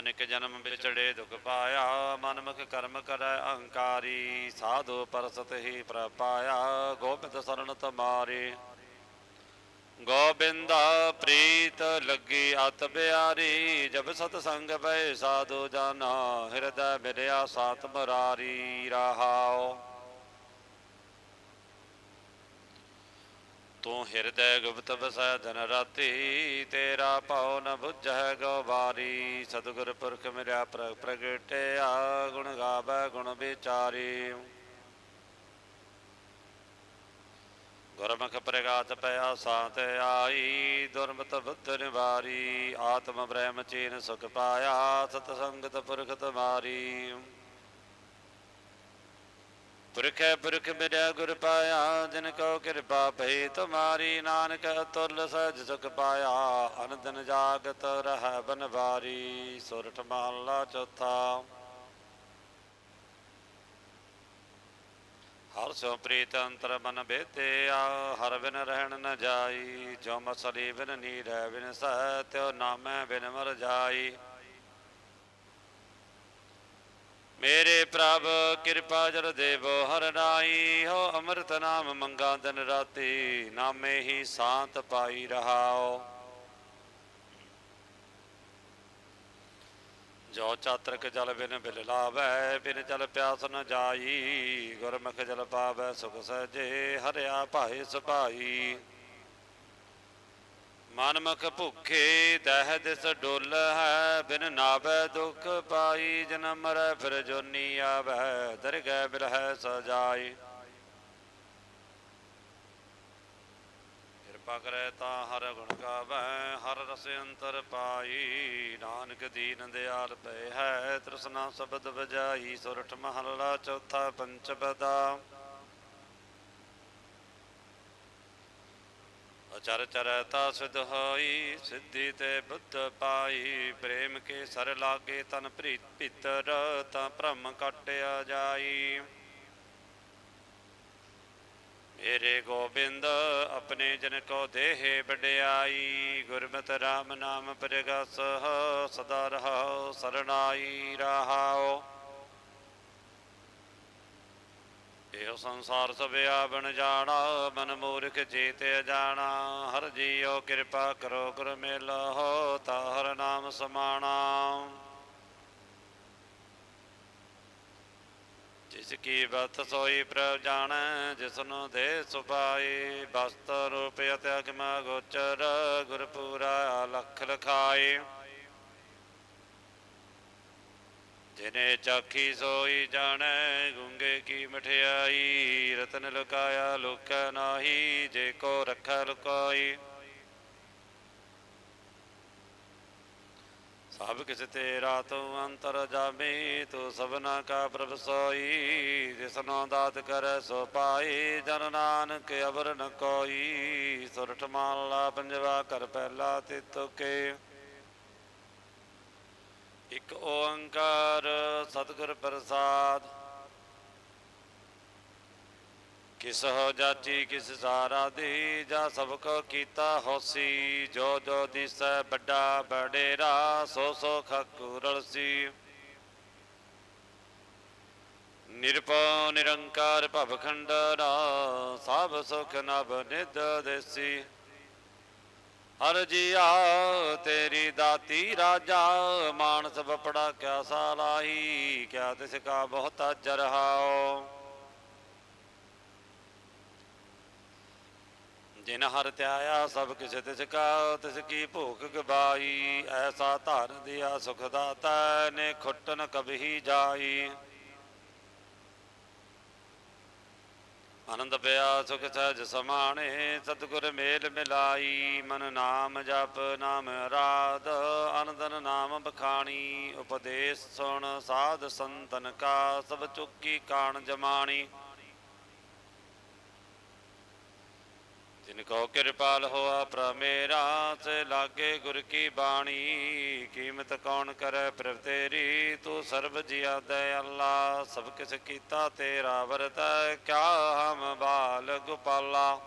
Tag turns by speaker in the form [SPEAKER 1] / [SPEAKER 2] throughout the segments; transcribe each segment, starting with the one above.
[SPEAKER 1] ਅਨੇਕ ਜਨਮ ਵਿਚੜੇ ਦੁਖ ਪਾਇਆ, ਮਨਮੁਖ ਕਰਮ ਕਰੈ, ਅਹੰਕਾਰੀ ਸਾਧੂ ਪਰਸਤ ਹੀ ਪ੍ਰਪਾਇਆ ਗੋਬਿੰਦ ਸਰਣ ਤਮਾਰੇ, ਗੋਬਿੰਦਾ ਪ੍ਰੀਤ ਲੱਗੀ ਅਤ ਬਿਆਰੀ, ਜਬ ਸਤ ਸੰਗ ਭੈ ਸਾਧੂ ਜਾਨਾ, ਹਿਰਦੈ ਮਿਲਿਆ ਸਾਤ ਮਰਾਰੀ ਰਹਾਓ ਤੂੰ ਹਿਰਦੈ ਗੁਪਤ ਵਸੈ ਦਿਨ ਰਾਤੀ, ਤੇਰਾ ਭਾਉ ਨ ਬੁਝੈ ਗਵਾਰੀ ਸਤਿਗੁਰ ਪੁਰਖ ਮਿਲਿਆ ਪ੍ਰਗਟਿਆ, ਗੁਣ ਗਾਵੈ, ਗੁਣ ਵਿਚਾਰੀ। ਗੁਰਮੁਖ ਪ੍ਰਗਾਤ ਪਿਆ ਸਾਤ ਆਈ, ਦੁਰਮਤ ਬੁੱਧ ਨਿਵਾਰੀ। ਆਤਮ ਬ੍ਰਹਮ ਚੀਨ ਸੁਖ ਪਾਇਆ, ਸਤ ਸੰਗਤ ਪੁਰਖ ਤੁਮਾਰੀ। ਪੁਰਖੈ ਪੁਰਖ ਮਿਲਿਆ ਗੁਰ ਪਾਇਆ, ਜਿਨ ਕੋ ਕਿਰਪਾ ਭਈ ਤੁਮਾਰੀ ਨਾਨਕ ਤੁਲ ਸਹਿਜ ਸੁਖ ਪਾਇਆ ਅਨੰਦਨ ਜਾਗਤ ਰਹਿ ਬਨਵਾਰੀ ਸੁਰਠ ਮਹਲਾ ਚੌਥਾ। ਹਰ ਸੋ ਪ੍ਰੀਤ ਅੰਤਰ ਮਨ ਬੇਤਿਆ, ਹਰ ਬਿਨ ਰਹਿਣ ਨ ਜਾਈ, ਜੋ ਮਸਲੀ ਬਿਨ ਨੀਰੈ ਬਿਨ ਸਹਿ, ਤਿਉ ਨਾਮੈ ਬਿਨ ਮਰ ਜਾਈ। ਮੇਰੇ ਪ੍ਰਭ, ਕਿਰਪਾ ਜਲ ਦੇਵੋ, ਹਰ ਨਾਈ ਹੋ, ਅੰਮ੍ਰਿਤ ਨਾਮ ਮੰਗਾ ਦਿਨ ਰਾਤੀ, ਨਾਮੇ ਹੀ ਸ਼ਾਂਤ ਪਾਈ ਰਹਾਓ। ਜੋ ਚਾਤਰਕ ਜਲ ਬਿਨ ਬਿਲ ਲਾਵੈ, ਬਿਨ ਜਲ ਪਿਆਸ ਨ ਜਾਈ, ਗੁਰਮੁਖ ਜਲ ਪਾਵੈ, ਸੁਖ ਸਹਜੇ, ਹਰਿਆ ਭਾਏ ਸੁਭਾਈ। ਮਨਮੁਖ ਭੁਖੇ ਦਹਿ ਦਿਸ ਡੁੱਲ ਹੈ, ਬਿਨ ਨਾਵੈ ਦੁਖ ਪਾਈ, ਜਨਮ ਮਰੈ ਫਿਰ ਜੋਨੀ ਆਵੈ, ਦਰਗਹਿ ਬਿਰਹਿ ਸਜਾਈ। ਕਿਰਪਾ ਕਰੈ ਤਾਂ ਹਰ ਗੁਣ ਗਾਵੈ, ਹਰ ਰਸ ਅੰਤਰ ਪਾਈ। ਨਾਨਕ ਦੀਨ ਦਿਆਲ ਪਏ ਹੈ, ਤ੍ਰਿਸ਼ਨਾ ਸ਼ਬਦ ਵਜਾਈ, ਸੁਰਠ ਮਹਲਾ ਚੌਥਾ ਪੰਚਪਦਾ। ਅਚਰ ਚਰਤਾ ਸਿਧ ਹੋਈ, ਸਿੱਧੀ ਤੇ ਬੁੱਧ ਪਾਈ। ਪ੍ਰੇਮ ਕੇ ਸਰ ਲਾਗੇ ਤਨ ਪ੍ਰੀਤ ਭੀਤਰ ਤਾਂ ਭ੍ਰਮ ਕਟਿਆ ਜਾਈ। ਮੇਰੇ ਗੋਬਿੰਦ, ਆਪਣੇ ਜਨ ਕੋ ਦੇਹ ਵਡਿਆਈ। ਗੁਰਮਤਿ ਰਾਮ ਨਾਮ ਪ੍ਰਗਸ, ਸਦਾ ਰਹਾਉ ਸਰਣਾਈ ਰਹਾਉ ਇਹੋ ਸੰਸਾਰ ਸਭਿਆ ਬਣ ਜਾਣਾ ਮਨ ਮੂਰਖ ਜੀਤ ਜਾਣਾ ਹਰ ਜੀਓ ਕਿਰਪਾ ਕਰੋ, ਗੁਰ ਮਿਲੋ ਤਾ ਹਰ ਨਾਮ ਸਮਾਣਾ। ਜਿਸ ਕੀ ਬਤ ਸੋਈ ਪ੍ਰਭ ਜਾਣੈ ਜਿਸਨੂੰ ਦੇ ਸੁਪਾਈ ਬਸਤ ਰੂਪ ਅਤਿ ਅਗਮ ਗੋਚਰ, ਗੁਰਪੂਰਾ ਲਖ ਲਖਾਏ ਜਿਨੇ ਚਾਖੀ ਸੋਈ ਜਾਣੈ, ਗੁੰਗੇ ਕੀ ਮਠਿਆਈ? ਰਤਨ ਲੁਕਾਇਆ ਲੁਕ ਨਾਹੀ, ਜੇ ਕੋ ਰਖੈ ਲੁਕਾਈ। ਸਭ ਕਿਸ ਤੇਰਾ ਤੂੰ ਅੰਤਰ ਜਾਮੀ, ਤੂੰ ਸਭਨਾ ਕਾ ਪ੍ਰਭ ਸੋਈ। ਜਿਸਨੋ ਦਾਤ ਕਰੈ ਸੋ ਪਾਈ, ਜਨ ਨਾਨਕ ਅਵਰ ਨ ਕੋਈ। ਸੁਰਠ ਮਾਲਾ ਪੰਜਵਾ ਕਰ ਪਹਿਲਾ ਤੇ ਤੁਕੇ ਇੱਕ ਓੰਕਾਰ ਸਤਿਗੁਰ ਪ੍ਰਸਾਦ। ਕਿਸ ਹੋ ਜਾਚੀ, ਕਿਸ ਸਾਰਾ ਦੀ ਜਾ ਸਭ ਕੋ ਕੀਤਾ ਹੋਸੀ। ਜੋ ਜੋ ਦਿਸੈ ਵੱਡਾ ਬਡੇਰਾ ਸੋ ਸੋ ਖਕੁਰਲ ਨਿਰਪਉ ਨਿਰੰਕਾਰ ਭਵ ਖੰਡਨਾ ਸਭ ਸੁਖ ਨਭ ਨਿਦ ਦੇਸੀ। ਹਰ ਜੀਆ ਤੇਰੀ ਦਾਤੀ ਰਾਜਾ, ਮਾਨਸ ਬਪੜਾ ਕਿਆ ਸਾਲਾਹੀ, ਕਿਆ ਤਿਸ ਕਾ ਬਹੁਤ ਜਰਹਾਓ ਜਿਨ ਹਰ ਧਿਆਇਆ ਸਭ ਕਿਸ ਤਿਸ ਕਾ, ਤਿਸ ਕੀ ਭੋਗ ਗਵਾਈ, ਐਸਾ ਧਾਰ ਦਿਆ ਸੁਖ ਦਾਤਾ, ਨੇ ਖੁੱਟ ਕਬਹੀ ਜਾਈ। ਆਨੰਦ ਪਿਆ, ਸੁਖ ਸਹਿਜ ਸਮਾਣੇ, ਸਤਿਗੁਰ ਮੇਲ ਮਿਲਾਈ, ਮਨ ਨਾਮ ਜਪ, ਨਾਮ ਰਾਧ ਅਨੰਦਨ ਨਾਮ ਬਖਾਣੀ, ਉਪਦੇਸ਼ ਸੁਣ, ਸਾਧ ਸੰਤਨ ਕਾ, ਸਭ ਚੁੱਕੀ ਕਾਣ ਜਮਾਣੀ। ਜਿਨ ਕਿਰਪਾਲ ਹੋਆ ਪ੍ਰਮੇਰਾ ਸੇ ਲਾਗੇ ਗੁਰ ਕੀ ਬਾਣੀ, ਕੀਮਤ ਕੌਣ ਕਰੈ ਪ੍ਰਭ ਤੇਰੀ, ਤੂੰ ਸਰਬ ਜੀਆ ਅੱਲਾ ਸਭ ਕਿਸ ਕੀਤਾ ਤੇਰਾ ਵਰਤ, ਕਿਆ ਹਮ ਬਾਲ ਗੋਪਾਲਾ।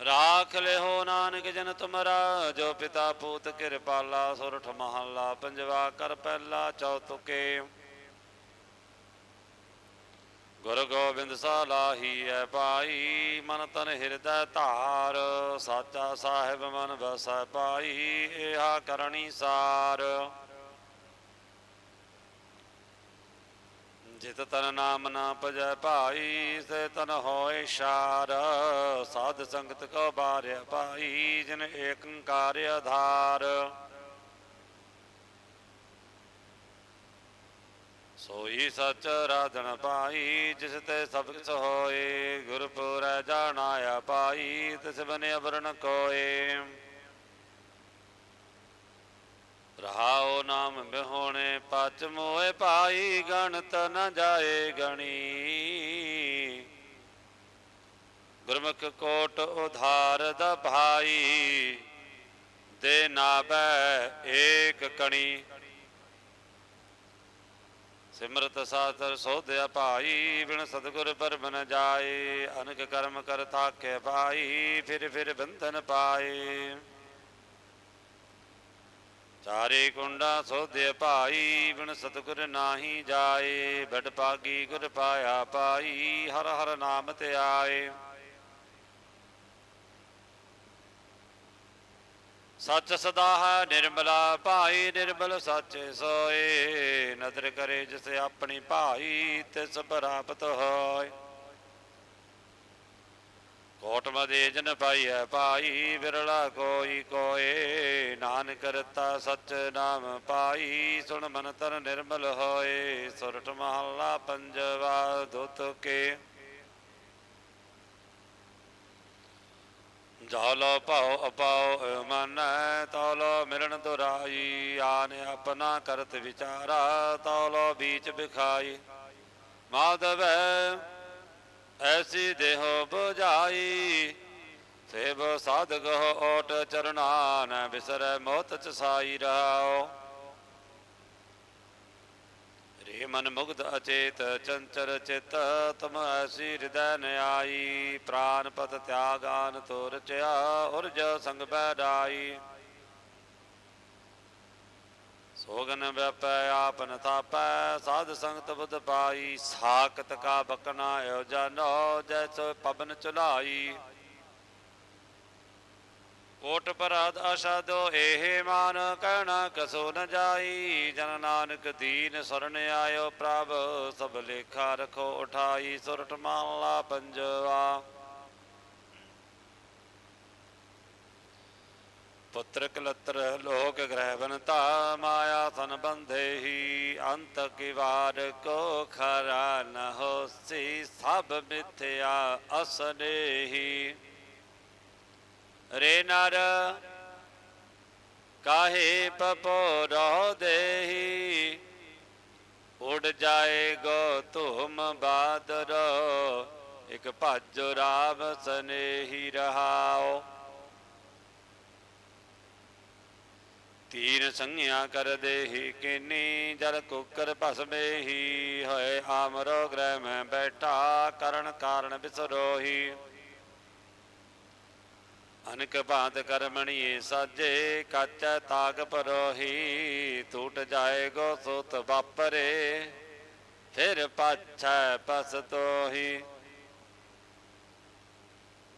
[SPEAKER 1] ਰਾਖ ਲਿਓ ਨਾਨਕ ਜਨ ਤੁਮਰਾ, ਜੋ ਪਿਤਾ ਪੂਤ ਕਿਰਪਾਲਾ, ਸੁਰਠ ਮਹੱਲਾ, ਪੰਜਵਾ ਕਰ ਪਹਿਲਾ ਚੌਤੁਕੇ ਗੁਰ ਗੋਬਿੰਦ ਸਾਲਾਹੀ ਐ ਪਾਈ ਮਨ ਤਨ ਹਿਰਦੈ ਧਾਰ, ਸਾਚਾ ਸਾਹਿਬ ਮਨ ਵਸੈ ਪਾਈ ਇਹਾ ਕਰਨੀ ਸਾਰ। ਜਿਤ ਤਨ ਨਾਮ ਨਾ ਭਜੈ ਭਾਈ, ਸੇ ਤਨ ਹੋਏ ਸ਼ਾਰ। ਸਾਧ ਸੰਗਤ ਕੋ ਬਾਰਿਆ ਪਾਈ ਜਿਨ ਏਕੰਕਾਰ ਆਧਾਰ। ਸੋਈ ਸਚ ਰਾਧਨ ਪਾਈ, ਜਿਸ ਤੇ ਸਭ ਕਿਛ ਹੋਏ, ਗੁਰਪੁਰੈ ਜਾਣਾਇਆ ਪਾਈ, ਤਿਸ ਬਨ ਅਵਰਣ ਕੋਏ। ਰਹਾਉ ਨਾਮ ਬਿਹੋਣੇ ਪਚ ਮੋਏ ਪਾਈ, ਗਣਤ ਨ ਜਾਏ ਗਣੀ। ਗੁਰਮੁਖ ਕੋਟ ਉਧਾਰ ਦਾ ਭਾਈ, ਦੇ ਨਾਬੈ ਏਕ ਕਣੀ। ਸਿਮਰਤ ਸਾਸਰ ਸੋਧਿਆ ਭਾਈ, ਬਿਨ ਸਤਗੁਰ ਪਰਮ ਨ ਜਾਏ, ਅਨਕ ਕਰਮ ਕਰ ਥਾਕੇ ਭਾਈ, ਫਿਰ ਫਿਰ ਬੰਧਨ ਪਾਏ। ਚਾਰੇ ਕੁੰਡਾ ਸੋਧਿਆ ਭਾਈ, ਬਿਨ ਸਤਗੁਰ ਨਾਹੀ ਜਾਏ ਬੜ ਪਾਗੀ ਗੁਰ ਪਾਇਆ ਪਾਈ ਹਰ ਹਰ ਨਾਮ ਤੇ ਆਏ। ਸੱਚ ਸਦਾ ਹੈ ਨਿਰਮਲਾ, ਭਾਈ ਨਿਰਮਲ ਸੱਚੇ ਸੋਏ। ਨਦਰ ਕਰੇ ਜਿਸ ਆਪਣੀ ਭਾਈ, ਤਿਸ ਪ੍ਰਾਪਤ ਹੋਏ। ਕੋਟ ਮਦੇ ਜਨ ਪਾਈਐ ਪਾਈ ਵਿਰਲਾ ਕੋਈ ਕੋਏ। ਨਾਨਕ ਰਤਾ ਸਚ ਨਾਮ ਪਾਈ, ਸੁਣ ਮਨ ਤਨ ਨਿਰਮਲ ਹੋਏ। ਸੁਰਠ ਮਹੱਲਾ ਪੰਜਵਾ ਦੁਤ ਕੇ। ਜਾਲੋ ਭਾਉ ਅਪਾਉ ਮਨ ਤੌਲੋ ਮਿਲਣ ਦੁਰਾਈ, ਆਨ ਆਪਣਾ ਕਰਤ ਵਿਚਾਰਾ, ਤੌਲੋ ਬੀਚ ਬਿਖਾਈ। ਮਾਧਵ, ਐਸੀ ਦੇਹੋ 부ਝਾਈ ਸੇਵ ਸਾਧਕ ਓਟ ਚਰਣਾ ਨ ਮੋਤ ਚ ਸਾਈ ਰਹਾਓ ਰੇ ਮਨ ਮੁਗਧ ਅਚੇਤ ਚੰਚਰ ਚਿਤ, ਤਮ ਐਸੀ ਹਿਰਦੈ ਨ ਪ੍ਰਾਨ ਪਤ ਤਿਆਗਾਨ ਤੋ ਰਚਿਆ ਉਰਜ ਸੰਗ ਬੈਡਾਈ ਸੋਗਨ ਵਿਪੈ ਆਪਨ ਥਾਪੈ, ਸਾਧ ਸੰਗਤ ਬੁਧ ਪਾਈ। ਸਾਖਤ ਕਾ ਬਕਨਾ ਓ ਜਨੋ, ਜੈਸੋ ਪਵਨ ਚੁਲਾਈ। ਕੋਟ ਪਰਾਧ ਅਸ਼ਦੋ ਇਹ ਮਾਨ ਕਹਿਣਾ ਕਸੋ ਨ ਜਾਈ, ਜਨ ਨਾਨਕ ਦੀਨ ਸਰਨ ਆਇਓ ਪ੍ਰਭ, ਸਭ ਲੇਖਾ ਰਖੋ ਉਠਾਈ ਸੁਰਟ ਮਾਲਾ ਪੰਜਵਾ। ਪੁੱਤਰ ਕਲਤਰ ਲੋਕ ਗ੍ਰਹਿ ਬਨਤਾ ਮਾਇਆ ਤਨ ਬੰਧੇ ਅੰਤ ਕੀ ਕੋ ਖਰਾ ਨ ਹੋਸੀ, ਸਭ ਮਿਥਿਆ ਅਸਨੇ ਰੇ ਨਰ, ਕਾਹੇ ਪਪੋ ਰੋ ਦੇਹੀ? ਉੜ ਜਾਏਗੋ ਤੁਮ ਬਾਦਰ, ਇਕ ਭਜ ਰਾਮ ਸਨੇਹੀ ਰਹਾਓ। ਤੀਨ ਸੰਗਿਆ ਕਰ ਦੇਹੀ, ਕਿਨੀ ਜਲ ਕੁਕਰ ਭਸਮੇ ਹੀ ਹੋਏ ਆਮਰੋ ਗ੍ਰਹਿ ਮੈਂ ਬੈਠਾ, ਕਰਨ ਕਾਰਨ ਬਿਸਰੋਹੀ। ਅਨਕ ਭਾਂਤ ਕਰਮਣੀਏ ਸਾਜੇ, ਕੱਚ ਤਾਗ ਪਰੋਹੀ ਟੂਟ ਜਾਏਗੋ ਸੁਤ ਵਾਪਰੇ, ਫਿਰ ਪਾਛੈ ਪਸ ਤੋਹੀ।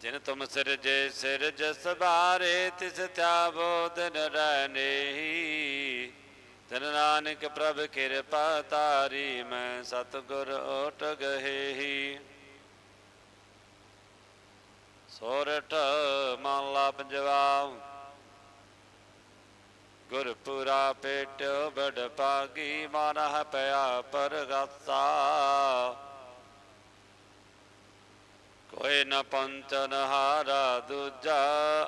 [SPEAKER 1] ਜਿਨ ਤੁਮ ਸਿਰਜੇ ਸਿਰਜ ਸਬਾਰੇ ਤਿਸ ਤਿਆਵੋ ਦਿਨ ਰਹਿਨੇ ਤਨ ਨਾਨਕ ਪ੍ਰਭ ਕਿਰਪਾ ਤਾਰੀ ਮੈਂ ਸਤਗੁਰ ਓਟ ਗਹੇਹੀ। ਸੋਰਠ ਮਹਲਾ ਪੰਜਵਾ ਗੁਰਪੁਰਾ ਪੇਟ ਬੜ ਪਾਗੀ ਮਾਨਹ ਪਿਆ ਪਰਗਾਸਾ ਕੋਈ ਨ ਪੰਚਨ ਹਾਰਾ ਦੂਜਾ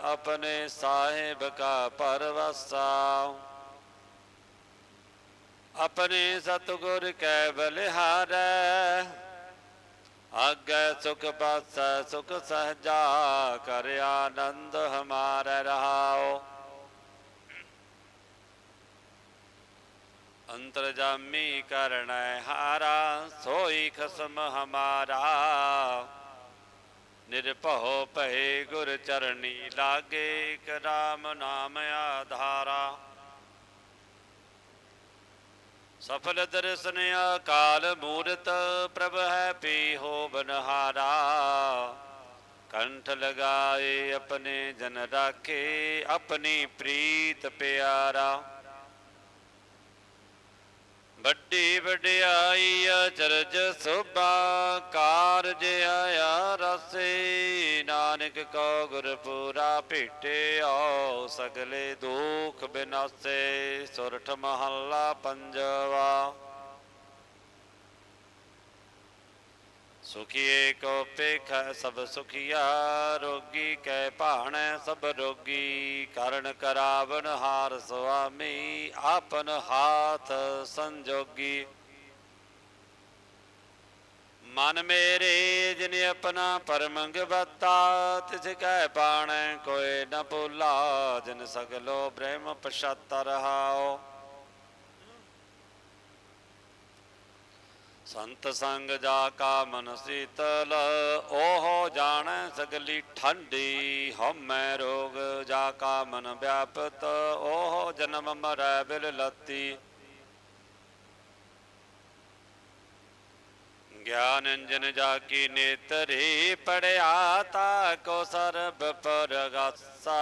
[SPEAKER 1] ਆਪਣੇ ਸਾਹਿਬ ਕਾ ਪਰਵਾਸਾ। ਆਪਣੇ ਸਤਗੁਰ ਕੈ ਬਲਿਹਾਰੈ। ਆਗੈ ਸੁਖ ਪਾਸੈ, ਸੁਖ ਸਹਜਾ ਕਰ ਆਨੰਦ ਹਮਾਰਾ ਰਹਾਓ ਅੰਤਰਜਾਮੀ ਕਰਣੈ ਹਾਰਾ, ਸੋਈ ਖਸਮ ਹਮਾਰਾ। ਨਿਰਭਉ ਭਏ ਗੁਰ ਚਰਣੀ ਲਾਗੇ, ਇਕ ਰਾਮ ਨਾਮ ਆਧਾਰਾ। ਸਫਲ ਦਰਸ਼ਨ ਅਕਾਲ ਮੂਰਤ ਪ੍ਰਭ ਹੈ ਪੀ ਹੋ ਬਨਹਾਰਾ। ਕੰਠ ਲਗਾਏ ਆਪਣੇ ਜਨ ਰਾਖੇ, ਆਪਣੀ ਪ੍ਰੀਤ ਪਿਆਰਾ। ਵੱਡੀ ਵਡਿਆਈ ਅਚਰਜ ਸੋਭਾ ਕਾਰਜ ਆਇਆ ਨਾਨਕ ਕੋ ਗੁਰਪੂਰਾ ਭੇਟਿਓ, ਸਗਲੇ ਦੁਖ ਬਿਨਾਸੇ, ਸੁਰਠ ਮਹੱਲਾ ਪੰਜਵਾ। ਸੁਖੀਏ ਕੋ ਪੇਖ ਸਭ ਸੁਖੀਆ, ਰੋਗੀ ਕੈ ਭਾਣੈ ਸਭ ਰੋਗੀ, ਕਰਨ ਕਰਾਵਨ ਹਾਰ ਸੁਆਮੀ, ਆਪਨ ਹਾਥ ਸੰਜੋਗੀ। ਮਨ ਮੇਰੇ ਜਿਨ ਆਪਣਾ ਪਰਮੰਗ ਬਤਾ ਤਿਸ ਕੈ ਪਾਣੈ ਕੋਇ ਨ ਭੁਲਾ, ਜਿਨ ਸਗਲੋ ਬ੍ਰਹਮ ਪਛਤ ਰਹਾਓ ਸੰਤ ਸੰਗ ਜਾ ਕਾ ਮਨ ਸੀਤਲ ਓਹੋ ਜਾਣੈ ਸਗਲੀ ਠੰਡੀ, ਹਉਮੈ ਰੋਗ ਜਾ ਕਾ ਮਨ ਵਿਆਪਤ ਓਹੋ ਜਨਮ ਮਰੈ ਬਿਲ ਲਤੀ। ਗਿਆਨ ਜਨ ਜਾ ਕੀ ਨੇਤਰੀ, ਪੜਿਆ ਤਾ ਕੋ ਸਰਬ ਪਰਗਾਸਾ।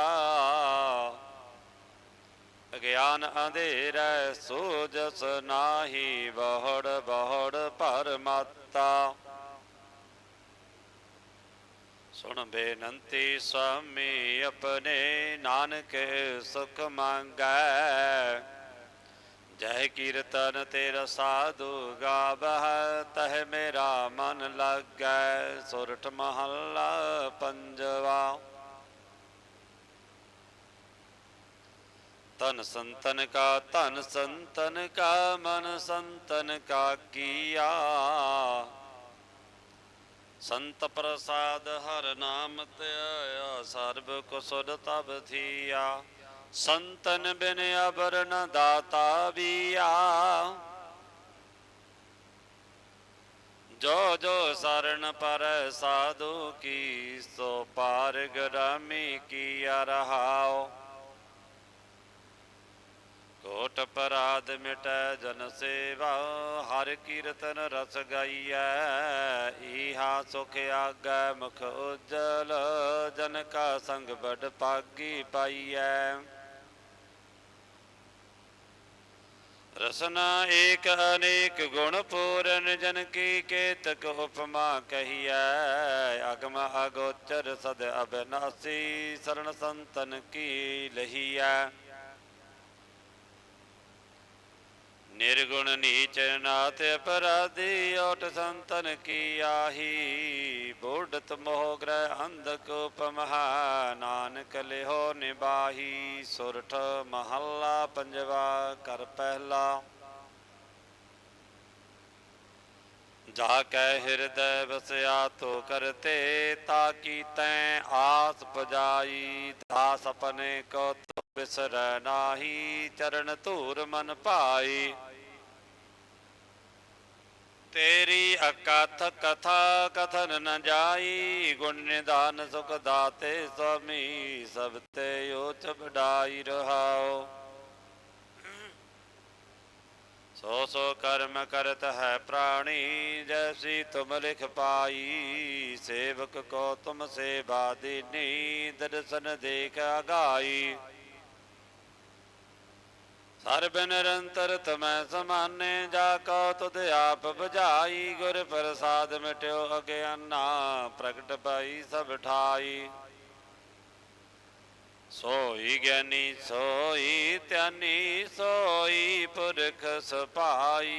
[SPEAKER 1] ਗਿਆਨ ਅੰਧੇਰੈ, ਸੂਜਸ ਨਾਹੀ ਬਹੜ ਬਹੜ ਪਰਮਾਤਾ। ਸੁਣ ਬੇਨੰਤੀ ਸੁਆਮੀ ਆਪਣੇ ਨਾਨਕ ਸੁਖ ਮੰਗੈ। ਕੀਰਤਨ ਤੇਰਾ ਸਾਧੂ ਗਾਵਹਿ, ਤਹ ਮੇਰਾ ਮਨ ਲੱਗੈ, ਸੁਰਠ ਮਹੱਲਾ ਪੰਜਵਾ। ਤਨ ਸੰਤਨ ਕਾ ਧਨ ਸੰਤਨ ਕਾ, ਮਨ ਸੰਤਨ ਕਾ ਕੀਆ। ਸੰਤ ਪ੍ਰਸਾਦ ਹਰ ਨਾਮ ਧਿਆਇਆ ਸਰਬ ਕੁਸੁਲ ਤਬ ਥੀਆ। ਸੰਤਨ ਬਿਨ ਅਬਰ ਦਾਤਾ ਵੀਆ। ਜੋ ਜੋ ਸਰਣ ਪਰ ਸਾਧੂ ਕੀ, ਸੋ ਪਾਰ ਗਰਾਮੀ ਕੀਆ ਰਹਾਓ ਕੋਟ ਪਰਾਧ ਮਿਟੈ ਜਨ ਸੇਵਾ, ਹਰ ਕੀਰਤਨ ਰਸ ਗਾਈਐ। ਈਹਾ ਸੁਖ ਆਗੈ ਮੁਖ ਉਜਲ, ਜਨ ਕਾ ਸੰਗ ਬੜ ਪਾਗੀ ਪਾਈਐ। ਰਸਨਾ ਏਕ ਅਨੇਕ ਗੁਣ ਪੂਰਨ ਜਨ ਕੀ ਕੇਤਕ ਉਪਮਾ ਕਹੀਐ। ਅਗਮ ਅਗੋਚਰ ਸਦ ਅਬਨਾਸੀ ਸਰਣ ਸੰਤਨ ਕੀ ਲਹੀਐ। ਨਿਰਗੁਣ ਨੀਚ ਨਾਥ ਅਪਰਾਧੀ ਓਟ ਸੰਤਨ ਕੀ ਆਹੀ। ਬੋੜਤ ਮੋਹ ਗ੍ਰਹਿ ਅੰਧਕ ਉਪਮਹਾ। ਨਾਨਕ ਲਿਹੋ ਨਿਬਾਹੀ ਸੁਰਠ ਮਹੱਲਾ ਪੰਜਵਾ ਕਰ ਪਹਿਲਾ। ਜਾ ਕੈ ਹਿਰਦੈ ਵਸਿਆ ਤੋ ਕਰਤੇ, ਤਾ ਕੀ ਤੈ ਆਸ ਪਜਾਈ। ਦਾਸ ਆਪਣੇ ਕੋ ਤੋ ਬਿਸਰੈ ਨਾਹੀ, ਚਰਨ ਧੂਰ ਮਨ ਭਾਈ ਤੇਰੀ ਅਕਥ ਕਥਾ ਕਥਨ ਨ ਜਾਈ, ਗੁਣ ਨਿਦਾਨ ਸੁਖ ਦਾਤੇ ਸੁਆਮੀ, ਸਭ ਤੇ ਉਚ ਵਡਾਈ ਰਹਾਓ ਸੋ ਸੋ ਕਰਮ ਕਰਤ ਹੈ ਪ੍ਰਾਣੀ, ਜੈਸੀ ਤੁਮ ਲਿਖ ਪਾਈ, ਸੇਵਕ ਕੋ ਤੁਮ ਸੇਵਾ ਦੀਨੀ, ਦਰਸ਼ਨ ਦੇਖ ਅਗਾਈ। ਸਰਬ ਨਿਰੰਤਰ ਤਮੈ ਸਮਾਨੇ, ਜਾ ਕੋ ਤੁਧ ਆਪ ਬੁਝਾਈ ਗੁਰ ਪ੍ਰਸਾਦ ਮਿਟਿਓ ਅਗਿਆਨਾ ਪ੍ਰਗਟ ਪਾਈ ਸਭ ਠਾਈ। ਸੋਈ ਗਿਆਨੀ, ਸੋਈ ਧਿਆਨੀ, ਸੋਈ ਪੁਰਖ ਸੁਭਾਈ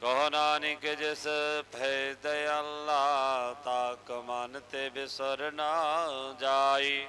[SPEAKER 1] ਕਹੋ ਨਾਨਕ ਜਿਸ ਭੈ ਦਇਆਲਾ ਤਾ ਕਮਨ ਤੇ ਬਿਸਰ ਨਾ ਜਾਈ।